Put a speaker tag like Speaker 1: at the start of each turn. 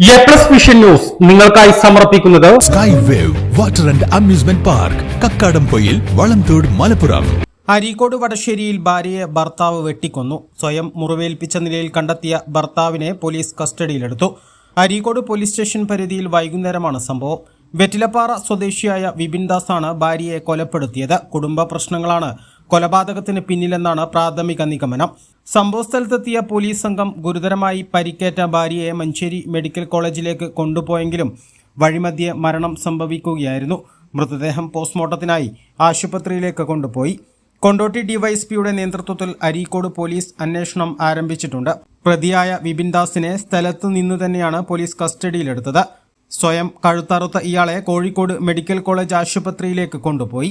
Speaker 1: A plus vision news നിങ്ങൾക്കായി സമർപ്പിക്കുന്നത്
Speaker 2: sky wave water and amusement park Kakkadampoyil Valamthode Malappuram
Speaker 3: Areekode വടശ്ശേരിയിൽ ഭാര്യയെ ഭർത്താവ് വെട്ടിക്കൊന്നു. സ്വയം മുറിവേൽപ്പിച്ച നിലയിൽ കണ്ടെത്തിയ ഭർത്താവിനെ പോലീസ് കസ്റ്റഡിയിലെടുത്തു. അരീക്കോട് പോലീസ് സ്റ്റേഷൻ പരിധിയിൽ വൈകുന്നേരമാണ് സംഭവം. വെറ്റിലപ്പാറ സ്വദേശിയായ വിപിൻ ദാസാണ് ഭാര്യയെ കൊലപ്പെടുത്തിയത്. കുടുംബ പ്രശ്നങ്ങളാണ് കൊലപാതകത്തിന് പിന്നിലെന്നാണ് പ്രാഥമിക നിഗമനം. സംഭവസ്ഥലത്തെത്തിയ പോലീസ് സംഘം ഗുരുതരമായി പരിക്കേറ്റ ഭാര്യയെ മഞ്ചേരി മെഡിക്കൽ കോളേജിലേക്ക് കൊണ്ടുപോയെങ്കിലും വഴിമധ്യേ മരണം സംഭവിക്കുകയായിരുന്നു. മൃതദേഹം പോസ്റ്റ്മോർട്ടത്തിനായി ആശുപത്രിയിലേക്ക് കൊണ്ടുപോയി. കൊണ്ടോട്ടി ഡിവൈഎസ്പിയുടെ നേതൃത്വത്തിൽ അരീക്കോട് പോലീസ് അന്വേഷണം ആരംഭിച്ചിട്ടുണ്ട്. പ്രതിയായ വിപിൻ ദാസിനെ സ്ഥലത്തു നിന്നു തന്നെയാണ് പോലീസ് കസ്റ്റഡിയിലെടുത്തത്. സ്വയം കഴുത്തറുത്ത ഇയാളെ കോഴിക്കോട് മെഡിക്കൽ കോളേജ് ആശുപത്രിയിലേക്ക് കൊണ്ടുപോയി.